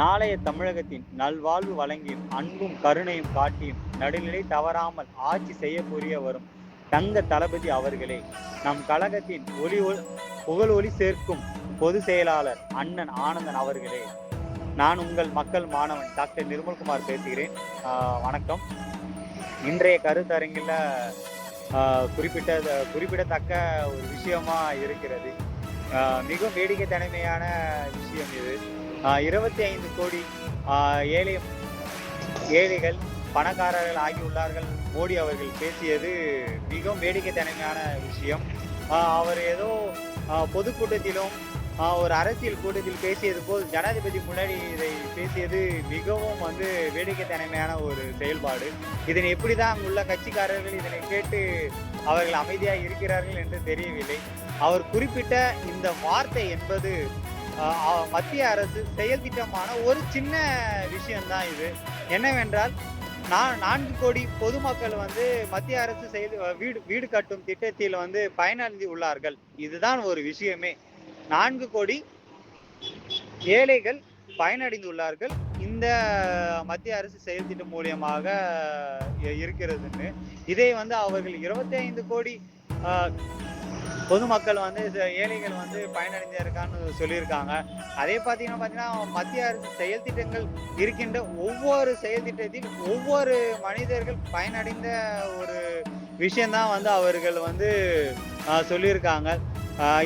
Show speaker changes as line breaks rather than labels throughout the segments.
நாளைய தமிழகத்தின் நல்வாழ்வு வழங்கியும் அன்பும் கருணையும் காட்டியும் நடுநிலை தவறாமல் ஆட்சி செய்ய புரிய வரும் தங்க தளபதி அவர்களே. நம் கழகத்தின் ஒளி புகழ் ஒளி சேர்க்கும் பொது செயலாளர் அண்ணன் ஆனந்தன் அவர்களே. நான் உங்கள் மக்கள் மாணவன் டாக்டர் நிர்மல்குமார் பேசுகிறேன். வணக்கம். இன்றைய கருத்தரங்கில் குறிப்பிட்ட குறிப்பிடத்தக்க ஒரு விஷயமா இருக்கிறது. மிகவும் வேடிக்கை தனிமையான விஷயம் இது. இருபத்தி ஐந்து கோடி ஏழை ஏழைகள் பணக்காரர்கள் ஆகியுள்ளார்கள் மோடி அவர்கள் பேசியது மிகவும் வேடிக்கை தனிமையான விஷயம் அவர் ஏதோ பொதுக்கூட்டத்திலும் ஒரு அரசியல் கூட்டத்தில் பேசியது போல் ஜனாதிபதி முன்னாடி இதை பேசியது மிகவும் வந்து வேடிக்கை தனிமையான ஒரு செயல்பாடு. இதனை எப்படிதான் அங்குள்ள கட்சிக்காரர்கள் இதனை கேட்டு அவர்கள் அமைதியாக இருக்கிறார்கள் என்று தெரியவில்லை. அவர் குறிப்பிட்ட இந்த வார்த்தை என்பது மத்திய அரசு செயல் திட்டமான ஒரு சின்ன விஷயம்தான் இது. என்னவென்றால் நான் நான்கு கோடி பொதுமக்கள் வந்து மத்திய அரசு செயல் வீடு வீடு கட்டும் திட்டத்தில் வந்து பயனடைந்து உள்ளார்கள். இதுதான் ஒரு விஷயமே. நான்கு கோடி ஏழைகள் பயனடைந்துள்ளார்கள் இந்த மத்திய அரசு செயல் திட்டம் மூலியமாக இருக்கிறதுன்னு. இதை வந்து அவர்கள் இருபத்தி ஐந்து கோடி பொதுமக்கள் வந்து ஏழைகள் வந்து பயனடைஞ்சிருக்கான்னு சொல்லியிருக்காங்க. அதே பார்த்தீங்கன்னா பார்த்தீங்கன்னா மத்திய அரசு செயல் திட்டங்கள் இருக்கின்ற ஒவ்வொரு செயல் திட்டத்தில் ஒவ்வொரு மனிதர்கள் பயனடைந்த ஒரு விஷயம்தான் வந்து அவர்கள் வந்து சொல்லியிருக்காங்க.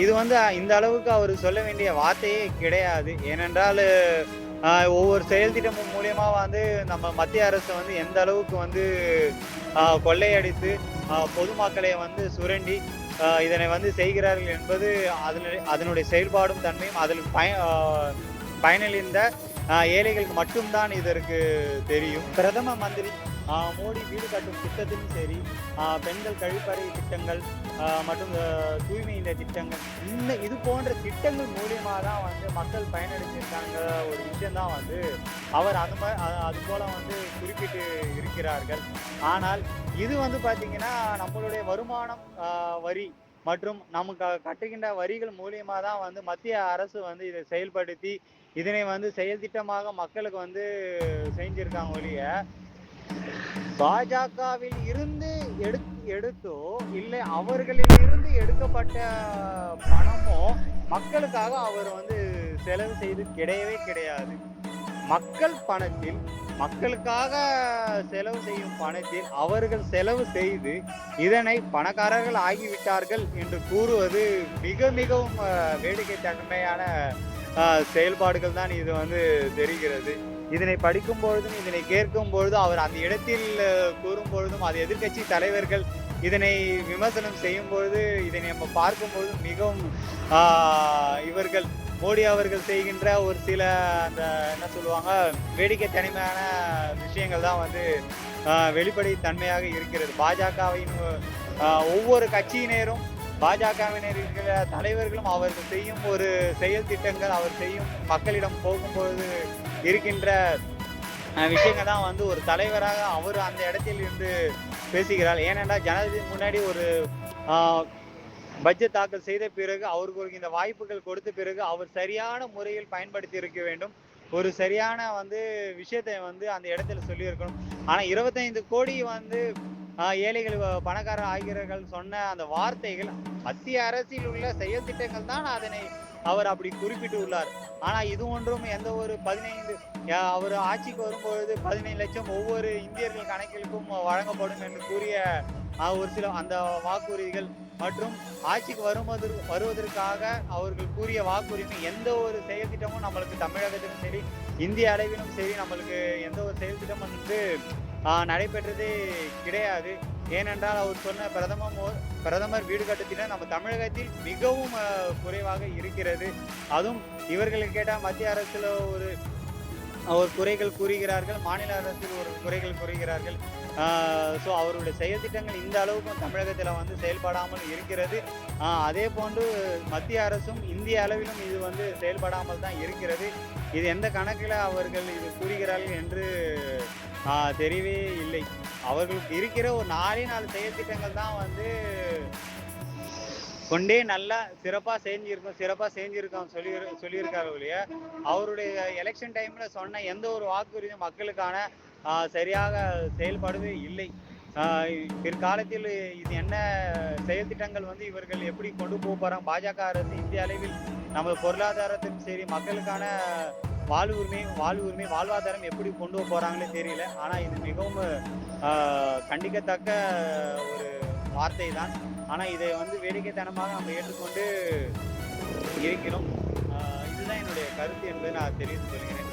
இது வந்து இந்த அளவுக்கு அவர் சொல்ல வேண்டிய வார்த்தையே கிடையாது. ஏனென்றால் ஒவ்வொரு செயல் திட்டமும் வந்து நம்ம மத்திய அரசு வந்து எந்த அளவுக்கு வந்து கொள்ளையடித்து பொதுமக்களை வந்து சுரண்டி இதனை வந்து செய்கிறார்கள் என்பது அதனுடைய அதனுடைய செயல்பாடும் தன்மையும் அதில் பய பயனளிந்த ஏழைகளுக்கு மட்டும்தான் இதற்கு தெரியும். பிரதம மந்திரி மோடி வீடு கட்டும் திட்டத்திலும் சரி பெண்கள் கழிப்பறை திட்டங்கள் மற்றும் தூய்மை இந்த திட்டங்கள் இந்த இது போன்ற திட்டங்கள் மூலியமாக தான் வந்து மக்கள் பயனடைஞ்சிருக்காங்க ஒரு விஷயம்தான் வந்து அவர் அது மாதிரி அது போல் வந்து குறிப்பிட்டு இருக்கிறார்கள். ஆனால் இது வந்து பார்த்திங்கன்னா நம்மளுடைய வருமானம் வரி மற்றும் நமக்கு கட்டுகின்ற வரிகள் மூலியமாக தான் வந்து மத்திய அரசு வந்து இதை செயல்படுத்தி இதனை வந்து செயல்திட்டமாக மக்களுக்கு வந்து செஞ்சிருக்காங்க ஒழிய பாஜகவில் இருந்து எடு எடுத்தோ இல்லை அவர்களில் இருந்து எடுக்கப்பட்ட பணமோ மக்களுக்காக அவர் வந்து செலவு செய்து கிடையவே கிடையாது. மக்கள் பணத்தில் மக்களுக்காக செலவு செய்யும் பணத்தில் அவர்கள் செலவு செய்து இதனை பணக்காரர்கள் ஆகிவிட்டார்கள் என்று கூறுவது மிக மிகவும் வேடிக்கை தன்மையான செயல்பாடுகள் தான் இது வந்து தெரிகிறது. இதனை படிக்கும் பொழுதும் இதனை கேட்கும் பொழுதும் அவர் அந்த இடத்தில் கூறும் பொழுதும் அது எதிர்க்கட்சி தலைவர்கள் இதனை விமர்சனம் செய்யும் பொழுது இதனை நம்ம பார்க்கும் பொழுதும் மிகவும் இவர்கள் மோடி அவர்கள் செய்கின்ற ஒரு சில அந்த என்ன சொல்லுவாங்க வேடிக்கை தனிமையான விஷயங்கள் தான் வந்து வெளிப்படை தன்மையாக இருக்கிறது. பாஜகவின் ஒவ்வொரு கட்சியினரும் பாஜகவினர் இருக்கிற தலைவர்களும் அவர்கள் செய்யும் ஒரு செயல் திட்டங்கள் அவர் செய்யும் மக்களிடம் போகும்போது இருக்கின்ற விஷயங்கள் தான் வந்து ஒரு தலைவராக அவர் அந்த இடத்தில் இருந்து பேசுகிறார். ஏனென்றால் ஜனாதிபதி முன்னாடி ஒரு பட்ஜெட் தாக்கல் செய்த பிறகு அவருக்கு இந்த வாய்ப்புகள் கொடுத்த பிறகு அவர் சரியான முறையில் பயன்படுத்தி இருக்க வேண்டும். ஒரு சரியான வந்து விஷயத்தை வந்து அந்த இடத்துல சொல்லியிருக்கணும். ஆனால் இருபத்தைந்து கோடி வந்து ஏழைகள் பணக்காரர் ஆகிறார்கள் சொன்ன அந்த வார்த்தைகள் மத்திய அரசில் உள்ள செயல் திட்டங்கள் தான் அதனை அவர் அப்படி குறிப்பிட்டு உள்ளார். ஆனால் இது ஒன்றும் எந்த ஒரு பதினைந்து அவர் ஆட்சிக்கு வரும்பொழுது பதினைந்து லட்சம் ஒவ்வொரு இந்தியர்கள் கணக்கிற்கும் வழங்கப்படும் என்று கூறிய ஒரு சில அந்த வாக்குறுதிகள் மற்றும் ஆட்சிக்கு வருவது வருவதற்காக அவர்கள் கூறிய வாக்குரிமை எந்த ஒரு செயல் திட்டமும் நம்மளுக்கு தமிழகத்திலும் சரி இந்திய அளவிலும் சரி நம்மளுக்கு எந்த ஒரு செயல் திட்டமும் வந்து நடைபெற்றதே கிடையாது. ஏனென்றால் அவர் சொன்ன பிரதமர் பிரதமர் வீடு கட்டத்தினர் நம்ம தமிழகத்தில் மிகவும் குறைவாக இருக்கிறது. அதுவும் இவர்களுக்கு கேட்டால் மத்திய அரசில் ஒரு ஒரு குறைகள் கூறுகிறார்கள் மாநில அரசில் ஒரு குறைகள் கூறுகிறார்கள். ஸோ அவருடைய செயல்திட்டங்கள் இந்த அளவுக்கும் தமிழகத்தில் வந்து செயல்படாமல் இருக்கிறது. அதே போன்று மத்திய அரசும் இந்திய அளவிலும் இது வந்து செயல்படாமல் தான் இருக்கிறது. இது எந்த கணக்கில் அவர்கள் இது கூறுகிறார்கள் என்று தெரியவே இல்லை. அவர்களுக்கு இருக்கிற ஒரு நாலே நாலு செயல் திட்டங்கள் தான் வந்து கொண்டே நல்லா சிறப்பா செஞ்சிருக்கோம் சிறப்பா செஞ்சிருக்கோம் சொல்லி சொல்லியிருக்காரு ஒழிய. அவருடைய எலெக்ஷன் டைம்ல சொன்ன எந்த ஒரு வாக்குறுதியும் மக்களுக்கான சரியாக செயல்படவே இல்லை. பிற்காலத்தில் இது என்ன செயல் திட்டங்கள் வந்து இவர்கள் எப்படி கொண்டு போக போறாங்க? பாஜக அரசு இந்திய அளவில் நமது பொருளாதாரத்திலும் சரி மக்களுக்கான வாழ்வு உரிமை வாழ்வு உரிமை வாழ்வாதாரம் எப்படி கொண்டு போக போறாங்களே தெரியல. ஆனா இது மிகவும் கண்டிக்கத்தக்க ஒரு வார்த்தை தான் ஆனால் இதை வந்து வேடிக்கைத்தனமாக நம்ம ஏற்றுக்கொண்டு இருக்கிறோம். இதுதான் என்னுடைய கருத்து என்பதை நான் தெரிவித்து கொள்கிறேன்.